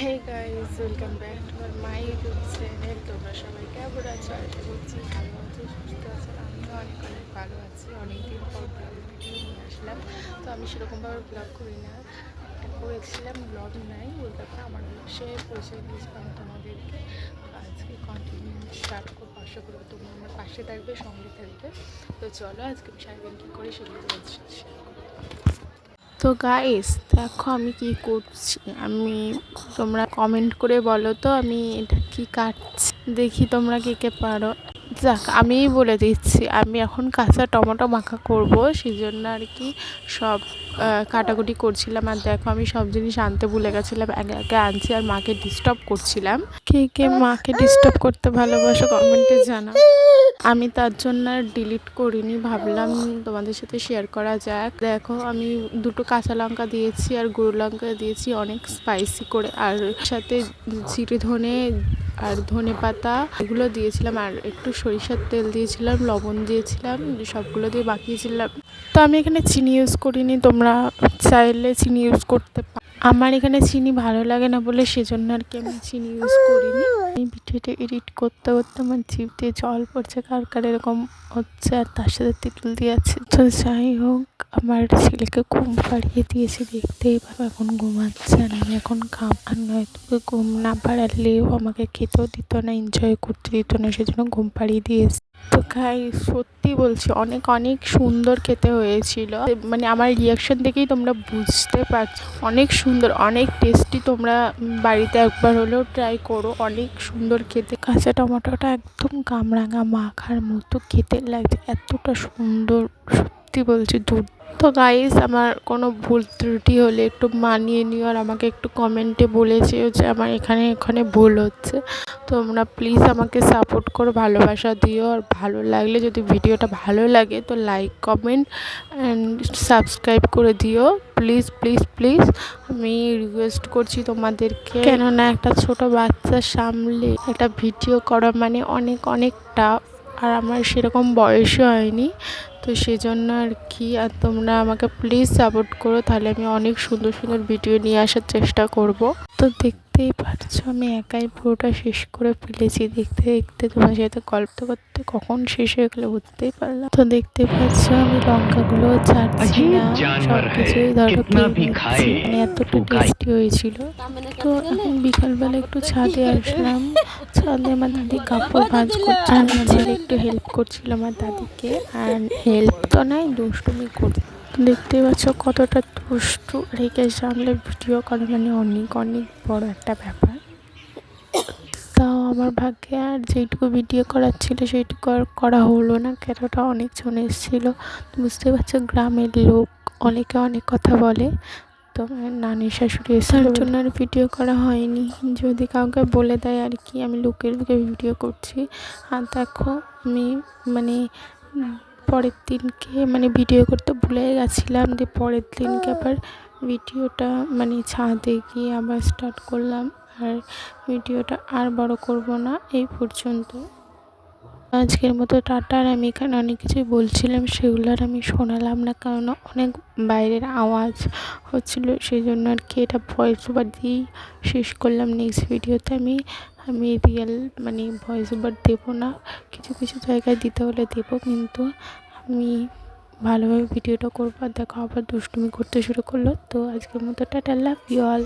Hey guys welcome back to my my YouTube channel তোমরা সবাই কেমন আছো? আশা করছি ভালো আছো, সুস্থ আছো। আমিও অনেক অনেক ভালো আছি। অনেকদিন পর ব্লগ ভিডিও নিয়ে আসলাম। তো আমি সেরকমভাবে ব্লগ করি না। একটা করেছিলাম ব্লগ নাই। ওই কথা আমার সে পরিচয় দিয়েছিলাম তোমাদেরকে। আজকে কন্টিনিউ স্টার্ট করব। আশা করব তোমরা আমার পাশে থাকবে, সঙ্গে থাকবে। তো চলো আজকে আমি সারাদিন কী করি সেগুলো শেয়ার তো গাইস দেখো আমি কি করছি? আমি তোমরা কমেন্ট করে বলো তো আমি এটা কি কাটছি? দেখি তোমরা কে কে পারো। যাক আমিই বলে দিচ্ছি। আমি এখন কাঁচা টমেটো মাখা করব সেই জন্য আর কি সব কাটাকুটি করছিলাম। আর দেখো আমি সব জিনিস আনতে ভুলে গেছিলাম আগে আগে আনছি আর মাকে ডিস্টার্ব করছিলাম। কে কে মাকে ডিস্টার্ব করতে ভালোবাসো কমেন্টে জানাও। আমি তার জন্য আর ডিলিট করিনি ভাবলাম তোমাদের সাথে শেয়ার করা যাক। দেখো আমি দুটো কাঁচা লঙ্কা দিয়েছি আর গুঁড়ো লঙ্কা দিয়েছি অনেক স্পাইসি করে। আর সাথে জিরে ধনে আর ধনে পাতা, এগুলো দিয়েছিলাম, আর একটু সরিষার তেল দিয়েছিলাম, লবণ দিয়েছিলাম, সবগুলো দিয়ে বাকিয়েছিলাম তো আমি এখানে চিনি ইউজ করিনি, তোমরা চাইলে চিনি ইউজ করতে আমার এখানে চিনি ভালো লাগে না বলে সেজন্য আর কি আমি চিনি ইউজ করিনি। আমি ভিডিওটা এডিট করতে করতে আমার জিভ দিয়ে জল পড়ছে, কার কার এরকম হচ্ছে আর তার সাথে তিতুল দিয়েছে তো যাই হোক, আমার ছেলেকে ঘুম পাড়িয়ে দিয়েছে, দেখতেই পাবো এখন ঘুমাচ্ছে আর আমি এখন খাম আর নয়তো ঘুম না পাড়ালেও আমাকে খেতেও দিত না এনজয় করতে দিত না, সেজন্য ঘুম পাড়িয়ে দিয়েছে। তো খাই, সত্যি বলছি, অনেক অনেক সুন্দর খেতে হয়েছিল। মানে আমার রিয়াকশন দেখেই তোমরা বুঝতে পারছ। অনেক সুন্দর, অনেক টেস্টি তোমরা বাড়িতে একবার হলেও ট্রাই করো। অনেক সুন্দর খেতে। কাঁচা টমেটোটা একদম কামরাঙা মাখার মতো খেতে লাগছে। এতটা সুন্দর সত্যি বলছি, দূর। তো গাইস আমার কোনো ভুল ত্রুটি হলে একটু মানিয়ে নিও আর আমাকে একটু কমেন্টে বলেছে যে আমার এখানে এখানে ভুল হচ্ছে। তোমরা প্লিজ আমাকে সাপোর্ট করো, ভালোবাসা দিও আর ভালো লাগলে যদি ভিডিওটা ভালো লাগে তো লাইক কমেন্ট অ্যান্ড সাবস্ক্রাইব করে দিও। প্লিজ প্লিজ প্লিজ আমি রিকোয়েস্ট করছি তোমাদেরকে কেননা একটা ছোট বাচ্চা সামলে একটা ভিডিও করা মানে অনেক অনেক টাফ আর আমার সেরকম বয়সও হয়নি। তো সেই জন্য আর কি, আর তোমরা আমাকে প্লিজ সাপোর্ট করো, তাহলে আমি অনেক সুন্দর সুন্দর ভিডিও নিয়ে আসার চেষ্টা করব। তো বুঝতেই পারছ আমি একাই পুরোটা শেষ করে ফেলেছি। দেখতে দেখতে তোমার সাথে গল্প করতে কখন শেষ হয়ে গেলো বুঝতেই পারলাম তো দেখতে পাচ্ছ আমি লঙ্কাগুলো ছাড়ছি না সব কিছুই ধরো মানে এতটা টেস্টি হয়েছিল। তো এখন বিকালবেলা একটু ছাদে আসলাম ছাদে আমার দাদি কাপড় ভাজ করছে একটু হেল্প করছিল আমার দাদিকে। আর হেল্প তো নাই দুষ্টুমি করছে দেখতে পাচ্ছ কতটা দুষ্টু। রেখে সামলে ভিডিও করা মানে অনেক অনেক বড় একটা ব্যাপার। তাও আমার ভাগ্যে আর যেইটুকু ভিডিও করার ছিল সেইটুকু আর করা হলো না। কেনটা অনেকজন এসেছিল। বুঝতে পারছ গ্রামের লোক অনেকে অনেক কথা বলে। তো নানি শাশুড়ি এসার জন্য আর ভিডিও করা হয়নি। যদি কাউকে বলে দেয় আর কি আমি লোকের লোকে ভিডিও করছি। আর দেখো আমি মানে পরের দিনকে মানে ভিডিও করতে ভুলে গেছিলাম দিয়ে পরের দিনকে আবার ভিডিওটা মানে ছাদে গিয়ে আবার স্টার্ট করলাম আর ভিডিওটা আর বড় করব না এই পর্যন্ত। আজকের মতো টাটা আর আমি এখানে অনেক কিছুই বলছিলাম সেগুলো আর আমি শোনালাম না কারণ অনেক বাইরের আওয়াজ হচ্ছিল সেই জন্য আর কি এটা ভয়েস ওভার দিয়েই শেষ করলাম নেক্সট ভিডিওতে আমি। আমি রিয়েল মানে ভয়েস ওভার দেবো না। কিছু কিছু জায়গায় দিতে হলে দেবো, কিন্তু আমি ভালোভাবে ভিডিওটা করব আর দেখো আবার দুষ্টুমি করতে শুরু করল। তো আজকের মতো টাটা লাভ ইউ অল